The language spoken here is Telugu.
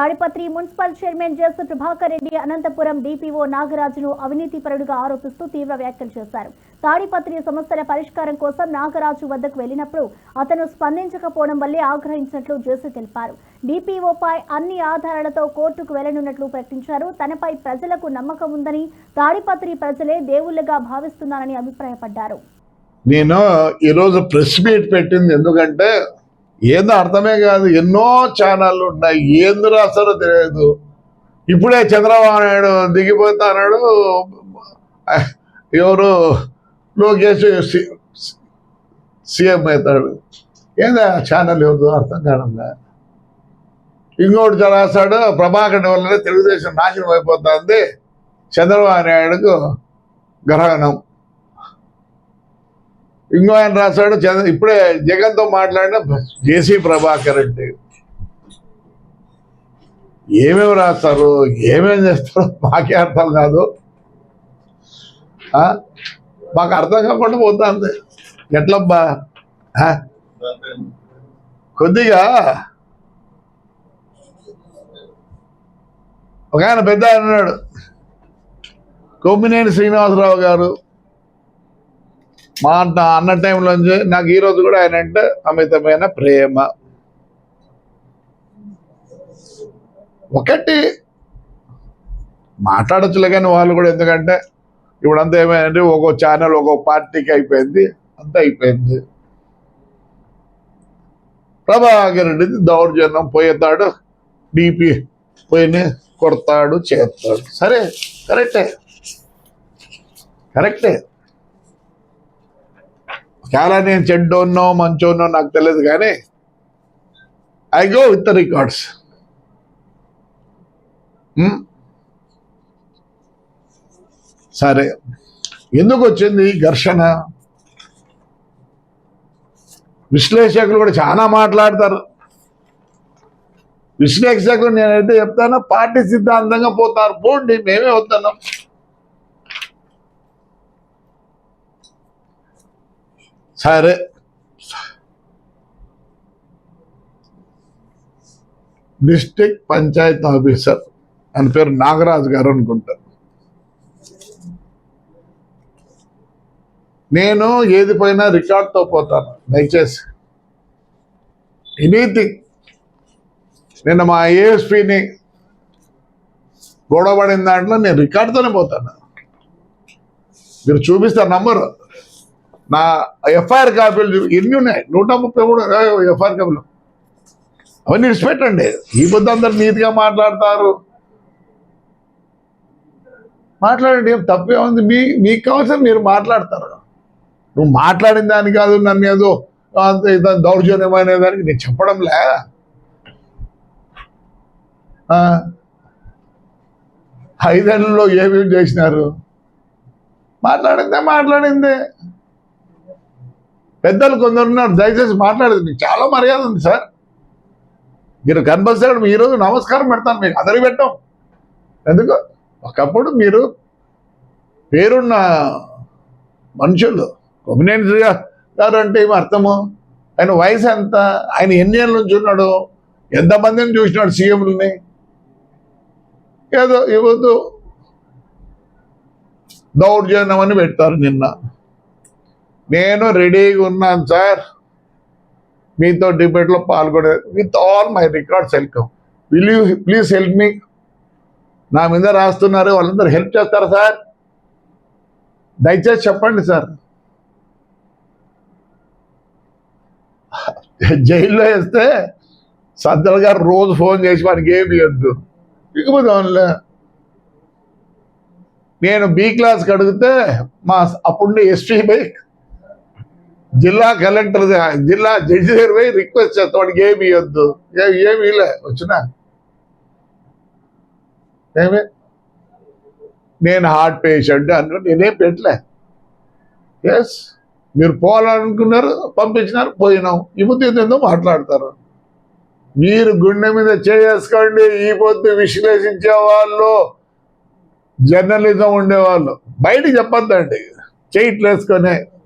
Tadipatri municipal chairman JC Prabhakar Reddy Anantapuram DPO నాగరాజును అవినీతిపరుడుగా ఆరోపిస్తూ తీవ్ర వ్యాఖ్యలు చేశారు. తాడిపత్రి సమస్యల పరిష్కారం కోసం నాగరాజు వద్దకు వెళ్ళినప్పుడు అతను స్పందించకపోవడం వల్లే ఆగ్రహించినట్లు జేసు తెలిపారు. డిపిఓపై అన్ని ఆధారాలతో కోర్టుకు వెళ్ళనున్నట్లు ప్రకటించారు. తనపై ప్రజలకు నమ్మకం ఉందని తాడిపత్రి ప్రజలే దేవుళ్ళుగా భావిస్తున్నారని అభిప్రాయపడ్డారు. నేను ఈరోజు ప్రెస్ మీట్ పెట్టింది ఎందుకంటే ఏందో అర్థమే కాదు. ఎన్నో ఛానళ్ళు ఉన్నాయి. ఏంది రాస్తారో తెలియదు. ఇప్పుడే చంద్రబాబు నాయుడు దిగిపోతాడు ఎవరు? లోకేష్ సీఎం అవుతాడు. ఏందా ఛానల్ ఎవరు అర్థం కావడంగా ఇంకోటి రాస్తాడు ప్రభాకర్ వల్లనే తెలుగుదేశం నాశనం అయిపోతుంది. చంద్రబాబు నాయుడుకు గ్రహణం. ఇంకో ఆయన రాశాడు చంద్ర ఇప్పుడే జగన్తో మాట్లాడిన జేసీ ప్రభాకర్ రెడ్డి. ఏమేమి రాస్తారు ఏమేమి చేస్తారో మాకే అర్థం కాదు. ఆ? మాకు అర్థం కాకుండా పోతుంది. ఎట్లబ్బా? కొద్దిగా. ఒక ఆయన పెద్ద ఆయన ఉన్నాడు. కొమ్మినేని శ్రీనివాసరావు గారు. మా అన్న అన్న టైంలోంచి నాకు ఈరోజు కూడా ఆయన అంటే అమితమైన ప్రేమ. ఒకటి మాట్లాడచ్చులే కానీ వాళ్ళు కూడా ఎందుకంటే ఇప్పుడంతా ఏమైందంటే ఒక్కో ఛానల్ ఒక్కో పార్టీకి అయిపోయింది. అంతా అయిపోయింది. ప్రభాకర్ రెడ్డిది దౌర్జన్యం పోయేతాడు డిపి పోయిన కొడతాడు చేస్తాడు. సరే కరెక్టే కరెక్టే చాలా నేను చెడ్డోన్నో మంచోన్నో నాకు తెలియదు కానీ I go with the records సరే. ఎందుకు వచ్చింది ఘర్షణ? విశ్లేషకులు కూడా చాలా మాట్లాడతారు. విశ్లేషకులు నేనైతే చెప్తాను పార్టీ సిద్ధాంతంగా పోతారు. పోండి మేమే వస్తున్నాం సరే డిస్టిక్ పంచాయత్ ఆఫీసర్ అని పేరు నాగరాజు గారు అనుకుంటారు నేను ఏది పోయినా రికార్డ్తో పోతాను దయచేసి. ఎనీథింగ్ నేను మా ఏఎస్పిని గొడవపడిన దాంట్లో నేను రికార్డుతోనే పోతాను. మీరు చూపిస్తారు నంబరు. నా ఎఫ్ఐఆర్ కాపీలు ఎన్ని ఉన్నాయి? నూట ముప్పై మూడు ఎఫ్ఐఆర్ కాపీలు. అవన్నీ విడిచిపెట్టండి. ఈ పొద్దు అందరు నీతిగా మాట్లాడతారు. మాట్లాడండి ఏం తప్పే ఉంది మీ మీకు కావాల్సిన మీరు మాట్లాడతారు. నువ్వు మాట్లాడిన దాని కాదు నన్ను ఏదో అంత ఇదో దౌర్జన్యమైన దానికి నేను చెప్పడంలే. ఐదేళ్ళలో ఏమేమి చేసినారు? మాట్లాడిందే మాట్లాడిందే. పెద్దలు కొందరు ఉన్నారు దయచేసి మాట్లాడేది మీకు. చాలా మర్యాద ఉంది సార్. మీరు కనిపిస్తాడు ఈరోజు నమస్కారం పెడతాను మీకు అదరి పెట్టాం. ఎందుకు? ఒకప్పుడు మీరు పేరున్న మనుషులు కొమ్మినేని గారు అంటే ఏమి అర్థము? ఆయన వయసు ఎంత? ఆయన ఎన్ని ఏళ్ళ నుంచి ఉన్నాడు? ఎంతమందిని చూసినాడు సీఎంలని? ఏదో ఇవ్వద్దు. దౌర్జన్యం అని పెడతారు నిన్న. నేను రెడీగా ఉన్నాను సార్. మీతో డిబేట్లో పాల్గొనే with all my records welcome will you please help me నా మీద రాస్తున్నారు వాళ్ళందరూ హెల్ప్ చేస్తారా సార్? దయచేసి చెప్పండి సార్. జైల్లో వేస్తే సజ్జల గారు రోజు ఫోన్ చేసి వానికి ఏమి ఇవ్వద్దు ఇకపోతే నేను బి క్లాస్కి అడిగితే మా అప్పుడు ఎస్టీ బైక్ జిల్లా కలెక్టర్ జిల్లా జడ్జి దగ్గర పోయి రిక్వెస్ట్ చేస్తాం వాడికి ఏమి ఇవ్వద్దు ఏ- ఏమి ఇలే వచ్చినా? ఏమే? నేను హార్ట్ పేషెంట్ అన్న నేనేం పెట్టలే. ఎస్ మీరు పోవాలనుకున్నారు పంపించినారు పోయినాం. ఈ ముద్ద మాట్లాడతారు. మీరు గుండె మీద చేసుకోండి ఈ పొద్దు విశ్లేషించే వాళ్ళు జర్నలిజం ఉండేవాళ్ళు. బయట చెప్పొద్దండి. చేయట్లేసుకొని వేసుకొని